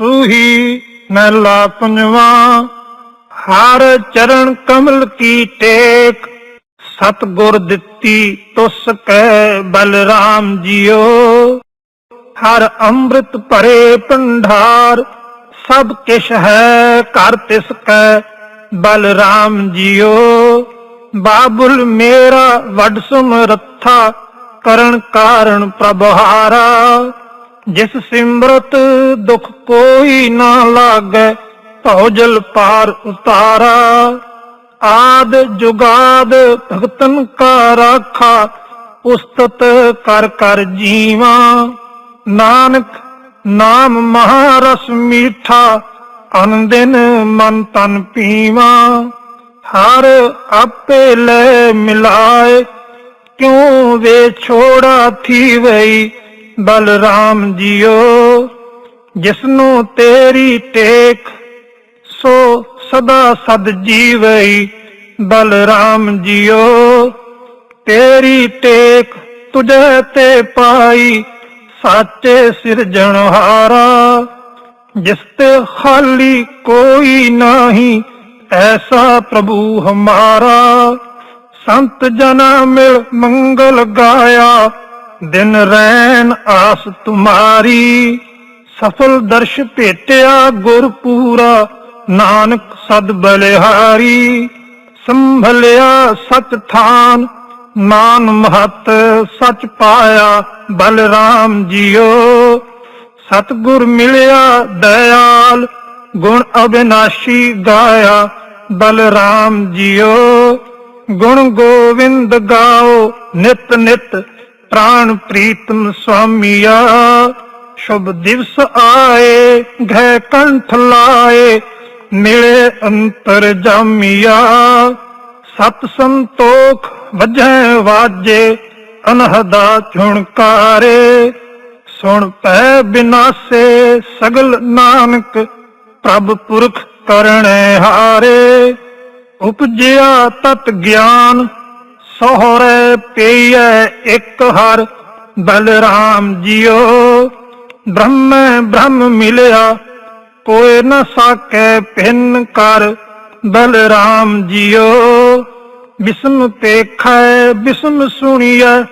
ਸੂਹੀ ਮਹਿਲਾ ਪੰਜਵਾ, ਹਰ ਚਰਨ ਕਮਲ ਕੀ ਟੇਕ। ਸਤਗੁਰ ਦਿੱਤੀ ਤੁਸ ਕੈ ਬਲਰਾਮ ਜੀਓ। ਹਰ ਅੰਮ੍ਰਿਤ ਭਰੇ ਭੰਡਾਰ, ਸਭ ਕਿਛ ਹੈ ਘਰ ਤਿਸ ਕੈ ਬਲਰਾਮ ਜੀਓ। ਬਾਬੁਲ ਮੇਰਾ ਵੱਡ ਸਮਰੱਥਾ ਕਰਨ ਕਾਰਨ ਪ੍ਰਭਹਾਰਾ ਜਿਸ ਸਿਮਰਤ ਦੁਖ ਕੋਈ ਨਾ ਲਾਗੈ ਭਉਜਲ ਪਾਰ ਉਤਾਰਾ। ਆਦ ਜੁਗਾਦ ਭਗਤਨ ਕਾ ਰਾਖਾ, ਉਸਤਤ ਕਰ ਕਰ ਜੀਵਾ। ਨਾਨਕ ਨਾਮ ਮਹਾਰਸ ਮੀਠਾ, ਅਨੰਦਿਨ ਮਨ ਤਨ ਪੀਵਾ। ਹਰ ਆਪੇ ਲੈ ਮਿਲਾਏ, ਕਿਉ ਵੇ ਛੋੜਾ ਥੀ ਵਈ ਬਲਰਾਮ ਜੀਓ, ਜਿਸਨੂੰ ਤੇਰੀ ਟੇਕ, ਸੋ ਸਦਾ ਸਦ ਜੀਵਈ ਬਲਰਾਮ ਜੀਓ। ਤੇਰੀ ਟੇਕ ਤੁਝੇ ਤੇ ਪਾਈ ਸਾਚੇ ਸਿਰਜਣਹਾਰਾ ਜਿਸ ਤੇ ਖਾਲੀ ਕੋਈ ਨਹੀਂ, ਐਸਾ ਪ੍ਰਭੂ ਹਮਾਰਾ। ਸੰਤ ਜਨਾ ਮਿਲ ਮੰਗਲ ਗਾਇਆ ਦਿਨ ਰੈਨ ਆਸ ਤੁਮਾਰੀ, ਸਫਲ ਦਰਸ਼ ਭੇਟਿਆ ਗੁਰ ਪੂਰਾ, ਨਾਨਕ ਸਦ ਬਲਿਹਾਰੀ, ਸੰਭਲਿਆ ਸਚ ਥਾਨ ਨਾਨ ਮਹਤ ਸਚ ਪਾਇਆ ਬਲਰਾਮ ਜੀਓ। ਸਤਗੁਰ ਮਿਲਿਆ ਦਇਆਲ, ਗੁਣ ਅਬਿਨਾਸ਼ੀ ਗਾਇਆ ਬਲਰਾਮ ਜੀਓ। ਗੁਣ ਗੋਵਿੰਦ ਗਾਓ, ਨਿਤ ਨਿਤ ਪ੍ਰਾਣ ਪ੍ਰੀਤਮ ਸੁਆਮੀਆ, ਸ਼ੁਭ ਦਿਵਸ ਆਏ ਘੈ ਕੰਠ ਲਾਏ, ਮਿਲੇ ਅੰਤਰ ਜਾਮੀਆ। ਸਤ ਸੰਤੋਖ ਵਜੈ ਵਾਜੇ, ਅਨਹਦਾ ਝੁਣਕਾਰੇ ਸੁਣ ਪੈ ਬਿਨਾਸੇ ਸਗਲ ਨਾਨਕ, ਪ੍ਰਭ ਪੁਰਖ ਕਰਣੇ ਹਾਰੇ। ਉਪਜਿਆ ਤਤ ਗਿਆਨ ਸੋਹਰੇ ਪਈਐ ਇੱਕ ਹਰ, ਬਲਰਾਮ ਜੀਓ। ਬ੍ਰਹਮ ਬ੍ਰਹਮ ਮਿਲਿਆ ਕੋਇ ਨਾ ਸਾਕੈ ਭਿੰਨ ਕਰ, ਬਲਰਾਮ ਜੀਓ। ਬਿਸਮ ਪੇਖੈ ਬਿਸਮ ਸੁਣੀਐ,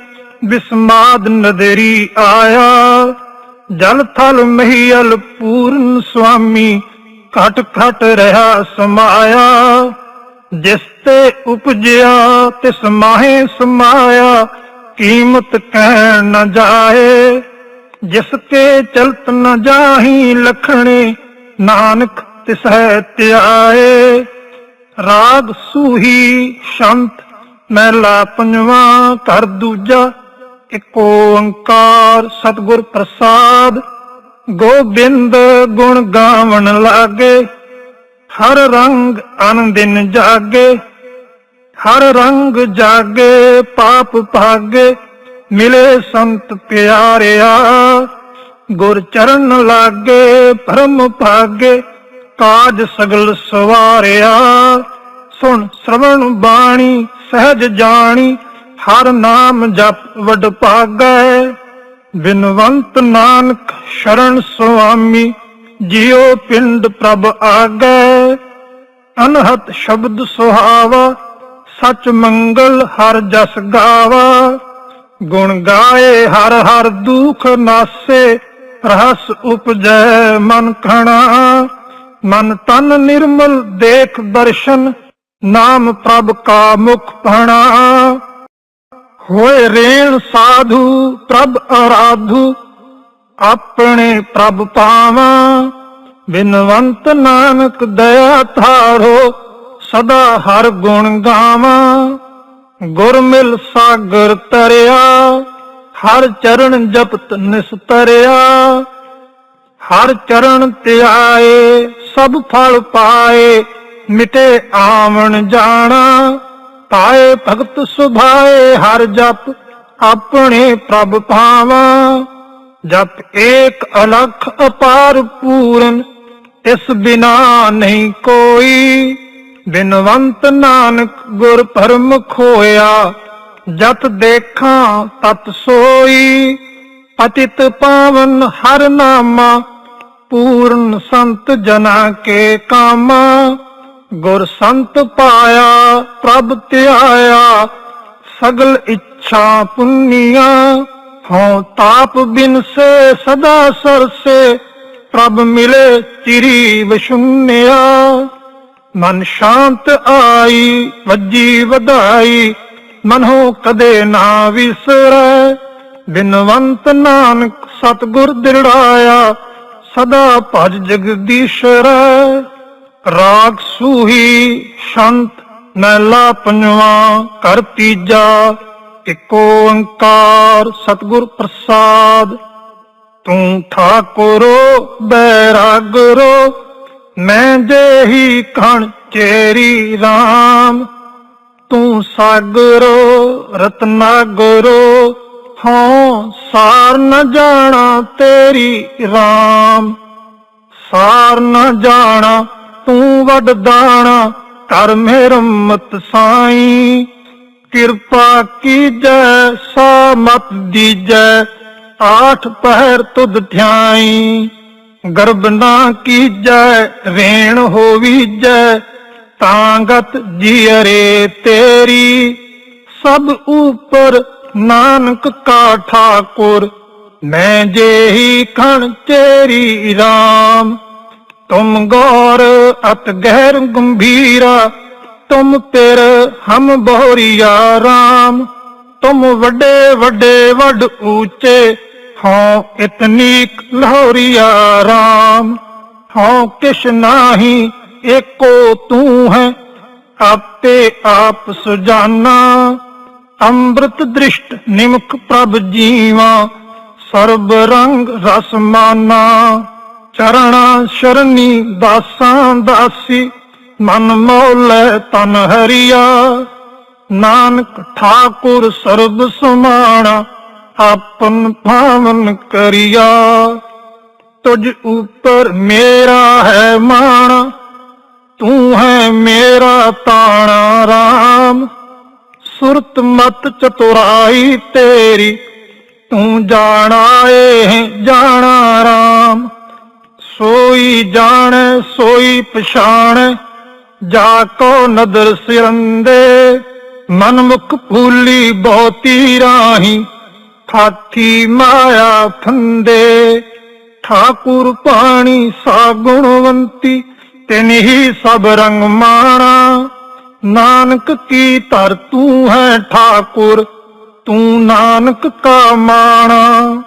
ਬਿਸਮਾਦ ਨਦਰੀ ਆਇਆ। ਜਲ ਥਲ ਮਹੀਲ ਪੂਰਨ ਸੁਆਮੀ, ਘਟ ਘਟ ਰਹਾ ਸਮਾਇਆ। ਜਿਸ ਤੇ ਉਪਜਿਆ, ਤਿਸ ਮਾਹੇ ਸਮਾਇਆ, ਕੀਮਤ ਕਹਿਣ ਨ ਜਾਏ। ਜਿਸ ਕੇ ਚਲਤ ਨ ਜਾਹੀ ਲਖਣੇ, ਨਾਨਕ ਤਿਸ ਹੈ ਧਿਆਏ ਰਾਗ ਸੂਹੀ ਸ਼ੰਤ ਮਹਿਲਾ ਪੰਜਵਾ, ਘਰ ਦੂਜਾ ਇੱਕ ਓੰਕਾਰ, ਸਤਿਗੁਰ ਪ੍ਰਸਾਦ। ਗੋਬਿੰਦ ਗੁਣ ਗਾਵਣ ਲਾਗੇ। ਹਰ ਰੰਗ ਆਨੰਦਿਨ ਜਾਗੇ, ਹਰ ਰੰਗ ਜਾਗੇ, ਪਾਪ ਭਾਗੇ, ਮਿਲੇ ਸੰਤ ਪਿਆਰਿਆ। ਗੁਰ ਚਰਨ ਲਾਗੇ, ਭਰਮ ਭਾਗੇ, ਕਾਜ ਸਗਲ ਸਵਾਰਿਆ। ਸੁਣ ਸ਼ਰਵਣ ਬਾਣੀ, ਸਹਿਜ ਜਾਣੀ, ਹਰ ਨਾਮ ਜਪ ਵਡ ਭਾਗੈ ਬਿਨਵੰਤ ਨਾਨਕ ਸ਼ਰਨ ਸੁਆਮੀ ਜਿਉ ਪਿੰਡ ਪ੍ਰਭ ਆਗੈ, ਅਨਹਤ ਸ਼ਬਦ ਸੁਹਾਵਾ, ਸਚ ਮੰਗਲ ਹਰ ਜਸ ਗਾਵਾ। ਗੁਣ ਗਾਏ ਹਰ ਹਰ ਦੁਖ ਨਾਸੇ ਰਸ ਉਪਜੈ ਮਨ ਖਣਾ ਮਨ ਤਨ ਨਿਰਮਲ ਦੇਖ ਦਰਸ਼ਨ, ਨਾਮ ਪ੍ਰਭ ਕਾ ਮੁਖ ਪਣਾ। ਹੋਏ ਰੇਣ ਸਾਧੂ ਪ੍ਰਭ ਅਰਾਧੂ ਆਪਣੇ ਪ੍ਰਭ ਪਾਵਾਂ। ਬਿਨਵੰਤ ਨਾਨਕ ਦਇਆ ਧਾਰੋ, ਸਦਾ ਹਰ ਗੁਣ ਗਾਵਾਂ। ਗੁਰ ਮਿਲ ਸਾਗਰ ਤਰਿਆ, ਹਰ ਚਰਨ ਜਪਤ ਨਿਸਤਰਿਆ। ਹਰ ਚਰਨ ਧਿਆਏ ਸਭ ਫਲ ਪਾਏ, ਮਿਟੇ ਆਵਣ ਜਾਣਾ। ਪਾਏ ਭਗਤ ਸੁਭਾਏ, ਹਰ ਜਪ ਆਪਣੇ ਪ੍ਰਭ ਭਾਵਾਂ ਜਪ ਏਕ ਅਲਖ ਅਪਾਰ ਪੂਰਨ, ਇਸ ਬਿਨਾ ਨਹੀਂ ਕੋਈ। ਬਿਨਵੰਤ ਨਾਨਕ ਗੁਰ ਪਰਮ ਖੋਇਆ ਜਤ ਦੇਖਾਂ ਤਤ ਸੋਈ। ਪਤਿਤ ਪਾਵਨ ਹਰ ਨਾਮਾ, ਪੂਰਨ ਸੰਤ ਜਨਾ ਕੇ ਕਾਮਾ। ਗੁਰ ਸੰਤ ਪਾਇਆ, ਪ੍ਰਭ ਧਿਆਇਆ, ਸਗਲ ਇੱਛਾ ਪੁੰਨੀਆਂ। ਹਉ ਤਾਪ ਬਿਨ ਸੇ, ਸਦਾ ਸਰਸੇ ਪ੍ਰਭ ਮਿਲੇ ਚਿਰੀ ਵਿਸ਼ੁੰਨਿਆ ਮਨ ਸ਼ਾਂਤ ਆਈ, ਵੱਜੀ ਵਧਾਈ, ਮਨੋ ਕਦੇ ਨਾ ਵਿਸਰੈ। ਬਿਨਵੰਤ ਨਾਨਕ ਸਤਗੁਰ ਦਿੜਾਇਆ ਸਦਾ ਭਜ ਜਗਦੀਸ਼ਰੈ ਰਾਗ ਸੂਹੀ, ਸ਼ੰਤ ਮਹਿਲਾ ਪੰਜਵਾ ਕਰ ਤੀਜਾ ਇਕ ਓੰਕਾਰ ਸਤਗੁਰ ਪ੍ਰਸਾਦ। ਤੂੰ ਠਾਕੁਰੋ, ਬੈਰਾਗਰੋ, ਮੈਂ ਜਿਹੀ ਕਣ ਚੇਰੀ RAM ਤੂੰ ਸਾਗਰੋ, ਰਤਨਾਗਰੋ ਹਾਂ ਸਾਰ ਨ ਜਾਣਾ ਤੇਰੀ RAM ਸਾਰ ਨ ਜਾਣਾ, ਤੂੰ ਵੱਡ ਦਾਣਾ, ਕਰ ਮੇਰਮਤ ਸਾਈ। ਕਿਰਪਾ ਕੀਜੈ ਸਾ ਮਤ ਦੀਜੈ, ਆਠ ਪਹਿਰ ਤੁਧ ਧਿਆਈ। ਗਰਬ ਨਾ ਕੀਜੈ, ਰੇਣ ਹੋਵੀਜੈ ਤਾਂਗਤ ਜੀਅਰੇ ਤੇਰੀ। ਸਭ ਉਪਰ ਨਾਨਕ ਕਾ ਠਾਕੁਰ, ਮੈਂ ਜਿਹੀ ਖਣ ਤੇਰੀ RAM ਤੁਮ ਗੌਰ ਅਤ ਗਹਿਰ ਗੰਭੀਰਾ ਤੁਮ ਤੇਰ ਹਮ ਬਹੁਰੀਆ RAM ਤੁਮ ਵੱਡੇ ਵੱਡੇ ਵੱਡ ਊਚੇ, ਹਉ ਇਤਨੀਕ ਲਹੋਰੀਆ RAM ਹਉ ਕਿਛ ਨਾਹੀ, ਏਕੋ ਤੂੰ ਹੈ, ਆਪੇ ਆਪ ਸੁਜਾਨਾ। ਅੰਮ੍ਰਿਤ ਦ੍ਰਿਸ਼ਟ ਨਿਮਖ ਪ੍ਰਭ ਜੀਵਾ, ਸਰਬ ਰੰਗ ਰਸਮਾਨਾ ਚਰਣਾ ਸ਼ਰਨੀ ਦਾਸਾਂ ਦਾਸੀ ਮਨ ਮੋਲੇ ਤਨ ਹਰੀਆ। ਨਾਨਕ ਠਾਕੁਰ ਸਰਬ ਸਮਾਣਾ, ਆਪਨ ਭਾਵਨ ਕਰਿਆ। ਤੁਝ ਉਪਰ ਮੇਰਾ ਹੈ ਮਾਣ, ਤੂੰ ਹੈ ਮੇਰਾ ਤਾਣਾ RAM ਸੁਰਤ ਮਤ ਚਤੁਰਾਈ ਤੇਰੀ, ਤੂੰ ਜਾਣਾ ਏ, ਜਾਣਾ RAM ਸੋਈ ਜਾਣ, ਸੋਈ ਪਛਾਣ ਜਾ ਕੋ ਨਦਰ ਸਿਰੰਦੇ, ਮਨ ਮੁਖ ਭੂਲੀ ਬਹੁਤੀ ਰਾਹੀ ਠਾਠੀ ਮਾਇਆ ਫੰਦੇ ਠਾਕੁਰ ਪਾਣੀ ਸਾ ਗੁਣਵੰਤੀ ਤਿਨ ਸਭ ਰੰਗ ਮਾਣਾ। ਨਾਨਕ ਕੀ ਧਰ ਤੂੰ ਹੈ ਠਾਕੁਰ, ਤੂੰ ਨਾਨਕ ਕਾ ਮਾਣਾ।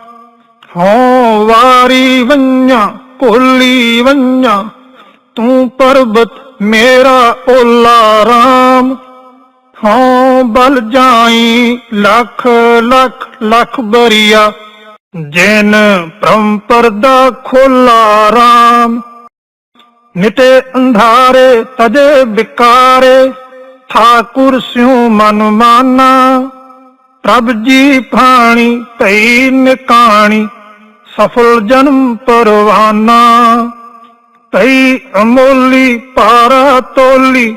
ਹਉ ਵਾਰੀ ਵੰਨਾ ਕੋਲੀ ਵੰਨਾ ਤੂੰ ਪਰਬਤ ਮੇਰਾ ਓਲਾ ਰਾਮ ਹਉ ਬਲ ਜਾਈ ਲੱਖ ਲੱਖ ਲੱਖ ਬਰੀਆ। ਜੈਨ ਭ੍ਰਮ ਪਰਦਾ ਖੋਲਾ ਰਾਮ, ਨਿਤੇ ਅੰਧਾਰੇ ਤਜੇ ਵਿਕਾਰੇ। ਠਾਕੁਰ ਸਿਉ ਮਨ ਮਾਨਾ, ਪ੍ਰਭ ਜੀ ਭਾਣੀ ਭਈ ਨਿਕਾਣੀ, ਸਫਲ ਜਨਮ ਪਰਵਾਨਾ। ਭਈ ਅਮੋਲੀ, ਪਾਰਾ ਤੋਲੀ,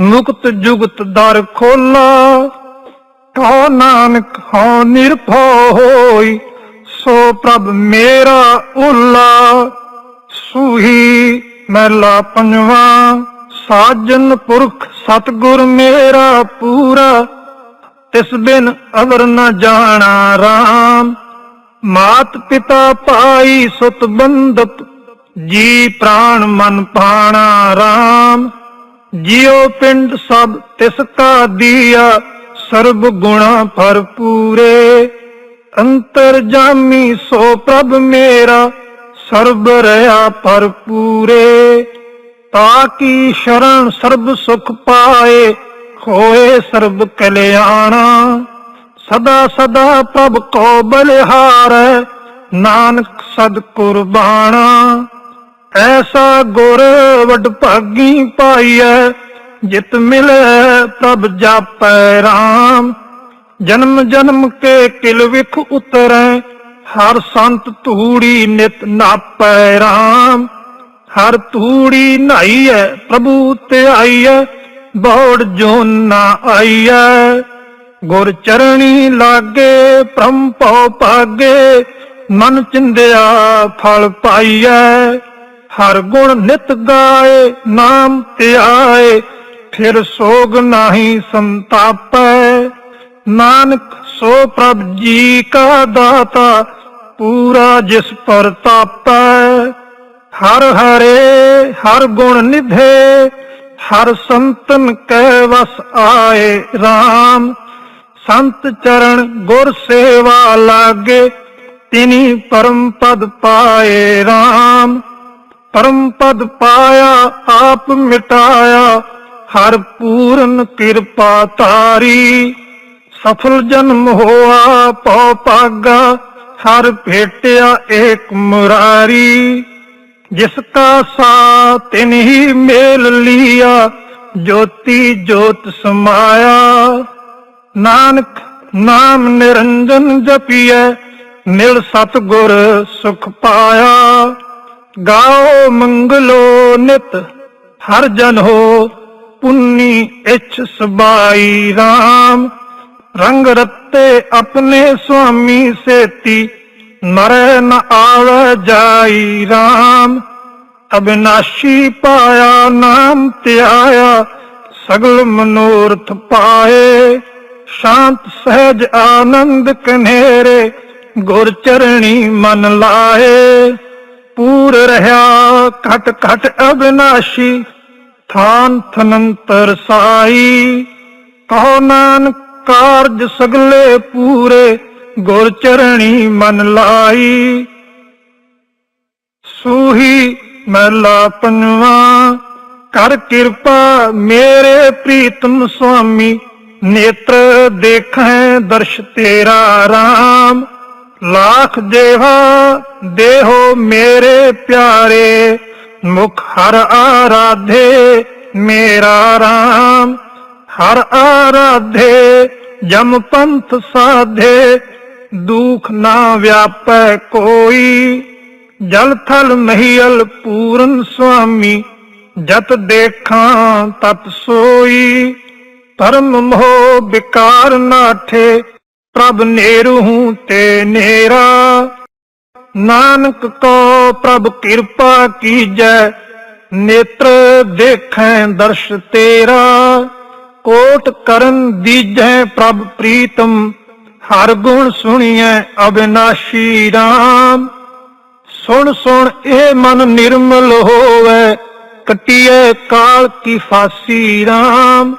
ਮੁਕਤ ਜੁਗਤ ਦਰ ਖੋਲਾ। ਕਹੋ ਨਾਨਕ, ਹਉ ਨਿਰਭਉ ਹੋਈ, ਸੋ ਪ੍ਰਭ ਮੇਰਾ ਉਲਾ ਸੂਹੀ ਮਹਿਲਾ ਪੰਜਵਾ, ਸਾਜਨ ਪੁਰਖ ਸਤਗੁਰ ਮੇਰਾ ਪੂਰਾ। ਤਿਸ ਬਿਨ ਅਵਰ ਨ ਜਾਣਾ RAM ਮਾਤ ਪਿਤਾ ਭਾਈ ਸੁਤ ਬੰਦਪ ਜੀ ਪ੍ਰਾਣ ਮਨ ਪਾਣਾ RAM ਜਿਉ ਪਿੰਡ ਸਭ ਤਿਸ ਕਾ ਦੀਆ, ਸਰਬ ਗੁਣਾ ਭਰਪੂਰੇ। ਅੰਤਰ ਜਾਮੀ ਸੋ ਪ੍ਰਭ ਮੇਰਾ, ਸਰਬ ਰਿਆ ਭਰਪੂਰੇ। ਤਾਕੀ ਸ਼ਰਨ ਸਰਬ ਸੁਖ ਪਾਏ ਹੋਏ ਸਰਬ ਕਲਿਆਣਾ। ਸਦਾ ਸਦਾ ਪ੍ਰਭ ਕੋ ਬਲਿਹਾਰ, ਨਾਨਕ ਸਦ ਕੁਰਬਾਨਾ ਐਸਾ ਗੁਰ ਵਡ ਭਾਗੀ ਪਾਈਐ, ਜਿਤ ਮਿਲੈ ਪ੍ਰਭ ਜਾਪੈ RAM ਜਨਮ ਜਨਮ ਕੇ ਕਿਲ ਵਿਖ ਉਤਰੈ, ਹਰ ਸੰਤ ਧੂੜੀ ਨਿਤ ਨਾਪੈ RAM ਹਰ ਧੂੜੀ ਨਹਾਈਐ ਪ੍ਰਭੂ ਤੇ ਆਈਐ, ਬੌੜ ਜੋਨ ਨਾ ਆਈਐ। ਗੁਰ ਚਰਣੀ ਲਾਗੇ ਪ੍ਰੰਪਉ ਪਾਗੇ ਮਨ ਚਿੰਦਿਆ ਫਲ ਪਾਈਐ। ਹਰ ਗੁਣ ਨਿਤ ਗਾਏ, ਨਾਮ ਧਿਆਏ, ਫਿਰ ਸੋਗ ਨਾਹੀ ਸੰਤਾਪੈ। ਨਾਨਕ, ਸੋ ਪ੍ਰਭ ਜੀ ਕਾ ਦਾਤਾ, ਪੂਰਾ ਜਿਸ ਪਰ ਤਾਪੈ। ਹਰ ਹਰੇ, ਹਰ ਗੁਣ ਨਿਧੇ, ਹਰ ਸੰਤਨ ਕੈ ਵਸ ਆਏ RAM ਸੰਤ ਚਰਨ ਗੁਰ ਸੇਵਾ ਲਾਗੇ, ਤਿਨੀ ਪਰਮ ਪਦ ਪਾਏ RAM ਪਰਮ ਪਦ ਪਾਇਆ, ਆਪ ਮਿਟਾਇਆ, ਹਰ ਪੂਰਨ ਕਿਰਪਾ ਤਾਰੀ ਸਫਲ ਜਨਮ ਹੋਆ, ਪਉ ਪਾਗਾ ਹਰ ਭੇਟਿਆ ਏਕ ਮੁਰਾਰੀ। ਜਿਸ ਕਾ ਸਾ ਤਿਨ ਹੀ ਮੇਲ ਲਿਆ, ਜੋਤੀ ਜੋਤ ਸਮਾਇਆ। ਨਾਨਕ ਨਾਮ ਨਿਰੰਜਨ ਜਪੀਐ ਮਿਲ ਸਤਗੁਰ ਸੁਖ ਪਾਇਆ। ਗਾਓ ਮੰਗਲੋ ਨਿਤ, ਹਰ ਜਨ ਹੋ ਪੁੰਨੀ ਇਛ ਸਬਾਈ RAM ਰੰਗ ਰਤੇ ਆਪਣੇ ਸੁਆਮੀ ਸੇਤੀ, ਮਰੈ ਨ ਆਵੈ ਜਾਈ RAM ਅਬਿਨਾਸ਼ੀ ਪਾਇਆ ਨਾਮ ਧਿਆਇਆ, ਸਗਲ ਮਨੋਰਥ ਪਾਏ। ਸ਼ਾਂਤ, ਸਹਿਜ, ਆਨੰਦ ਕਨੇਰੇ, ਗੁਰ ਚਰਣੀ ਮਨ ਲਾਏ। ਪੂਰ ਰਹਾ ਘਟ ਘਟ ਅਬਿਨਾਸ਼ੀ, ਥਾਨ ਥਨੰਤਰ ਸਾਈ ਕਹੋ ਨਾਨਕ ਕਾਰਜ ਸਗਲੇ ਪੂਰੇ, ਗੁਰ ਚਰਣੀ ਮਨ ਲਾਈ ਸੂਹੀ ਮਹਿਲਾ ਪੰਜਵਾ, ਕਰ ਕਿਰਪਾ ਮੇਰੇ ਪ੍ਰੀਤਮ ਸੁਆਮੀ, ਨੇਤਰ ਦੇਖੈ ਦਰਸ਼ ਤੇਰਾ RAM ਲਾਖ ਦੇਵਾ ਦੇਹੋ ਮੇਰੇ ਪਿਆਰੇ ਮੁਖ ਹਰ ਆਰਾਧੇ ਮੇਰਾ RAM ਹਰ ਆਰਾਧੇ ਜਮ ਪੰਥ ਸਾਧੇ ਦੁਖ ਨਾ ਵਿਆਪੈ ਕੋਈ ਜਲ ਥਲ ਮਹੀਲ ਪੂਰਨ ਸੁਆਮੀ ਜਤ ਦੇਖਾਂ ਤਤ ਸੋਈ ਧਰਮ ਮੋਹ ਵਿਕਾਰ ਨਾਠੇ ਪ੍ਰਭ ਨੇਰੂ ਤੇ ਨੇਰਾ। ਨਾਨਕ ਕੋ ਪ੍ਰਭ ਕਿਰਪਾ ਕੀਜੈ, ਨੇਤਰ ਦੇਖੈ ਦਰਸ਼ ਤੇਰਾ। ਕੋਟ ਕਰਨ ਦੀਜੈ ਪ੍ਰਭ ਪ੍ਰੀਤਮ, ਹਰ ਗੁਣ ਸੁਣੀਐ ਅਬਿਨਾਸ਼ੀ RAM ਸੁਣ ਸੁਣ ਇਹ ਮਨ ਨਿਰਮਲ ਹੋਵੇ, ਕਟਿਐ ਕਾਲ ਕੀ ਫਾਸੀ RAM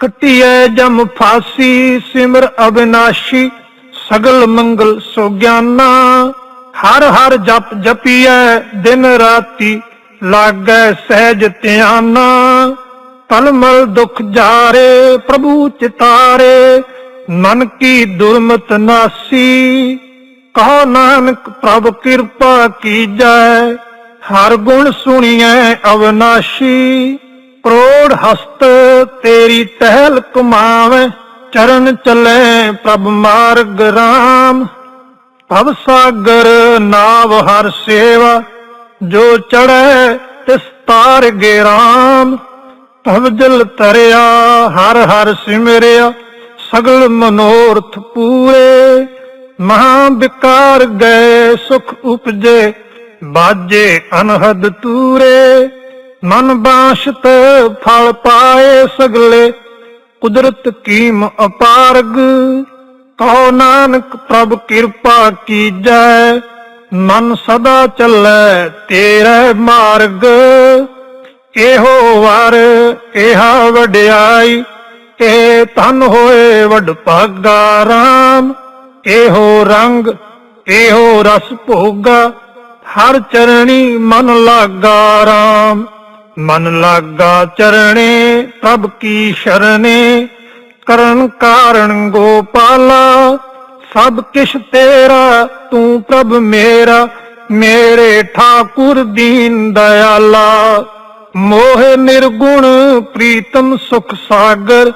ਕਟਿਐ ਜਮ ਫਾਸੀ, ਸਿਮਰ ਅਬਿਨਾਸ਼ੀ ਸਗਲ ਮੰਗਲ ਸੋ ਗਿਆਨਾ ਹਰ ਹਰ ਜਪ ਜਪੀਐ, ਦਿਨ ਰਾਤੀ ਲਾਗੈ ਸਹਿਜ ਧਿਆਨਾ। ਤਲਮਲ ਦੁਖ ਜਾਰੇ, ਪ੍ਰਭੂ ਚਿਤਾਰੇ ਮਨ ਕੀ ਦੁਰਮਤ ਨਾਸੀ। ਕਹੋ ਨਾਨਕ, ਪ੍ਰਭ ਕਿਰਪਾ ਕੀਜੈ, ਹਰ ਗੁਣ ਸੁਣੀਐ ਅਵਨਾਸ਼ੀ। ਪ੍ਰੋੜ ਹਸਤ ਤੇਰੀ ਟਹਿਲ ਕਮਾਵੇ ਚਰਨ ਚੱਲੇ ਪ੍ਰਭ ਮਾਰਗ ਰਾਮ। ਭਵ ਸਾਗਰ ਨਾਵ ਹਰ ਸੇਵਾ, ਜੋ ਚੜੈ ਤਿਸ ਤਾਰ ਗੇ ਰਾਮ। ਭਵ ਜਲ ਤਰਿਆ ਹਰ ਹਰ ਸਿਮਰਿਆ, ਸਗਲ ਮਨੋਰਥ ਪੂਰੇ। ਮਹਾ ਵਿਕਾਰ ਗਏ, ਸੁਖ ਉਪਜੇ, ਬਾਜੇ ਅਨਹਦ ਤੂਰੇ। ਮਨ ਬਾਸ਼ਤ ਫਲ ਪਾਏ ਸਗਲੇ, ਕੁਦਰਤ ਕੀਮ ਅਪਾਰਗ। ਕਹੋ ਨਾਨਕ ਪ੍ਰਭ ਕਿਰਪਾ ਕੀਜੈ, ਮਨ ਸਦਾ ਚੱਲੈ ਤੇਰੇ ਮਾਰਗ। ਇਹੋ ਵਰ, ਇਹਾ ਵਡਿਆਈ, ਇਹ ਧਨ ਹੋਏ ਵਡ ਭਾਗਾ RAM ਇਹੋ ਰੰਗ, ਇਹੋ ਰਸ ਭੋਗਾ, ਹਰ ਚਰਣੀ ਮਨ ਲਾਗਾ RAM ਮਨ ਲਾਗਾ ਚਰਣੇ, ਪ੍ਰਭ ਕੀ ਸ਼ਰਨੇ, ਕਰਨ ਕਾਰਣ ਗੋਪਾਲਾ, ਸਭ ਕਿਛ ਤੇਰਾ, ਤੂੰ ਪ੍ਰਭ ਮੇਰਾ, ਮੇਰੇ ਠਾਕੁਰ ਦੀਨ ਦਇਆਲਾ। ਮੋਹ ਨਿਰਗੁਣ ਪ੍ਰੀਤਮ ਸੁਖ ਸਾਗਰ,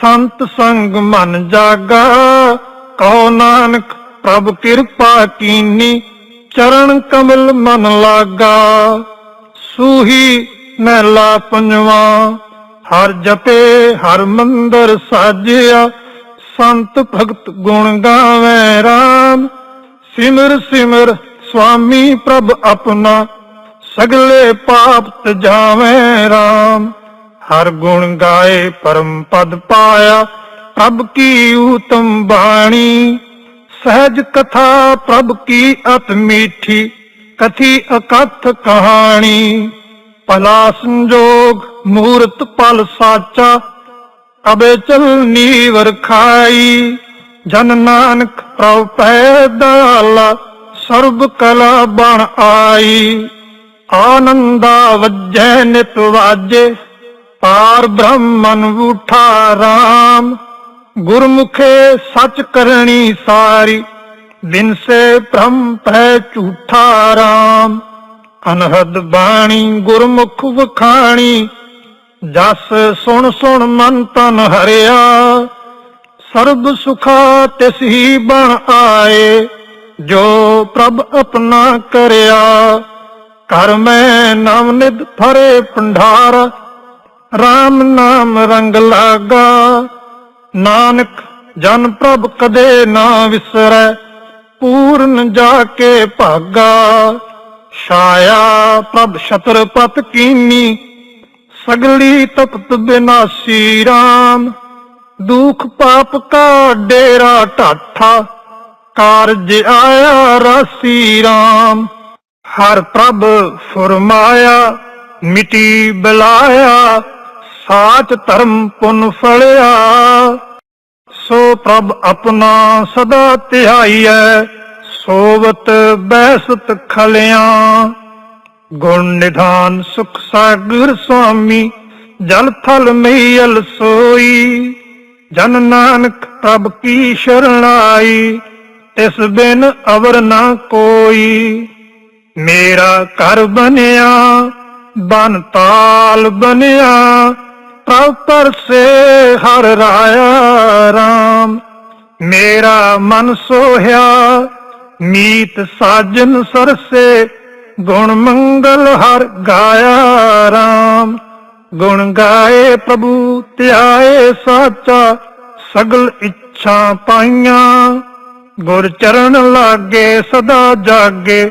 ਸੰਤ ਸੰਗ ਮਨ ਜਾਗਾ। ਕਹੋ ਨਾਨਕ, ਪ੍ਰਭ ਕਿਰਪਾ ਕੀਨੀ, ਚਰਨ ਕਮਲ ਮਨ ਲਾਗਾ। ਸੂਹੀ ਮਹਿਲਾ ਪੰਜਵਾ ਹਰ ਜਪੇ, ਹਰ ਮੰਦਰ ਸਾਜਿਆ। ਸੰਤ ਭਗਤ ਗੁਣ ਗਾਵੇ RAM ਸਿਮਰ ਸਿਮਰ ਸੁਆਮੀ ਪ੍ਰਭ ਆਪਣਾ, ਸਗਲੇ ਪਾਪ ਤਜਾਵੇਂ RAM ਹਰ ਗੁਣ ਗਾਏ ਪਰਮ ਪਦ ਪਾਇਆ, ਪ੍ਰਭ ਕੀ ਉਤਮ ਬਾਣੀ। ਸਹਿਜ ਕਥਾ ਪ੍ਰਭ ਕੀ ਅਤ ਮੀਠੀ, ਕਥੀ ਅਕਥ ਕਹਾਣੀ। ਭਲਾ ਸੰਜੋਗ ਮੂਰਤ ਪਲ ਸਾਚਾ ਅਬੇ ਚਲ ਚਲਨੀ ਵਰਖਾਈ ਜਨ ਨਾਨਕ ਪ੍ਰਭ ਪੈਦਾਲਾ, ਸਰਬ ਕਲਾ ਬਣ ਆਈ। ਆਨੰਦਾ ਵੱਜੈ ਨਿਤ ਵਾਜੇ, ਪਾਰ ਬ੍ਰਹਮਨ ਉਠਾ ਰਾਮ। ਗੁਰਮੁਖੇ ਸਚ ਕਰਨੀ ਸਾਰੀ ਦਿਨ ਸੇ ਭ੍ਰਮ ਪੈ ਝੂਠਾ ਰਾਮ। ਅਨਹਦ ਬਾਣੀ ਗੁਰਮੁਖ ਵਖਾਣੀ, ਜਸ ਸੁਣ ਸੁਣ ਮਨ ਤਨ ਹਰਿਆ। ਸਰਬ ਸੁਖਾ ਤਿਸ ਹੀ ਬਣ ਆਏ, ਜੋ ਪ੍ਰਭ ਆਪਣਾ ਕਰਿਆ। ਕਰ ਮੈਂ ਨਾਮ ਨਿਦ ਫਰੇ ਪੰਡਾਰ RAM ਨਾਮ ਰੰਗ ਲਾਗਾ। ਨਾਨਕ ਜਨ ਪ੍ਰਭ ਕਦੇ ਨਾ ਵਿਸਰੈ, ਪੂਰਨ ਜਾ ਕੇ ਭਾਗਾ। ਛਾਇਆ ਪ੍ਰਭ ਛਤਰਪਤ ਕੀਨੀ, ਸਗਲੀ ਤਪਤ ਬਿਨਾਸੀ RAM ਦੁਖ ਪਾਪ ਕਾ ਡੇਰਾ ਢਾਠਾ, ਕਾਰਜ ਆਇਆ ਰਾਸੀ RAM ਹਰ ਪ੍ਰਭ ਫਰਮਾਇਆ, ਮਿਟੀ ਬਲਾਇਆ, ਸਾਚ ਧਰਮ ਪੁਨ ਫਲਿਆ ਸੋ ਪ੍ਰਭ ਆਪਣਾ ਸਦਾ ਧਿਆਈਐ ਸੋਵਤ ਬੈਸਤ ਖਲਿਆਂ। ਗੁਣ ਨਿਧਾਨ ਸੁਖ ਸਾਗਰ ਸੁਆਮੀ, ਜਲ ਥਲ ਮਈਲ ਸੋਈ। ਜਨ ਨਾਨਕ ਪ੍ਰਭ ਕੀ ਸ਼ਰਣਾਈ ਤਿਸ ਬਿਨ ਅਵਰ ਨਾ ਕੋਈ। ਮੇਰਾ ਘਰ ਬਣਿਆ, ਬਨ ਤਾਲ ਬਣਿਆ, ਪ੍ਰਭ ਪਰਸੇ ਹਰ ਰਾਇਆ RAM ਮੇਰਾ ਮਨ ਸੋਹਿਆ ਮੀਤ ਸਾਜਨ ਸਰਸੇ, ਗੁਣ ਮੰਗਲ ਹਰ ਗਾਇਆ RAM ਗੁਣ ਗਾਏ ਪ੍ਰਭੂ, ਧਿਆਏ ਸਾਚਾ, ਸਗਲ ਇੱਛਾ ਪਾਈਆਂ। ਗੁਰ ਚਰਨ ਲਾਗੇ ਸਦਾ ਜਾਗੇ,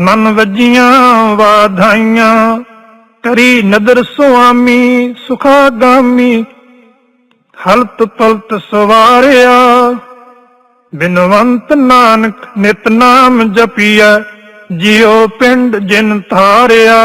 ਮਨ ਵਜੀਆਂ ਵਾਧਾਈਆਂ। ਕਰੀ ਨਦਰ ਸੁਆਮੀ, ਸੁਖਾਗਾਮੀ, ਹਲਤ ਪਲਤ ਸਵਾਰਿਆ। ਬਿਨਵੰਤ ਨਾਨਕ ਨਿਤ ਨਾਮ ਜਪੀਐ ਜਿਉ ਪਿੰਡ ਜਿਨ ਥਾਰਿਆ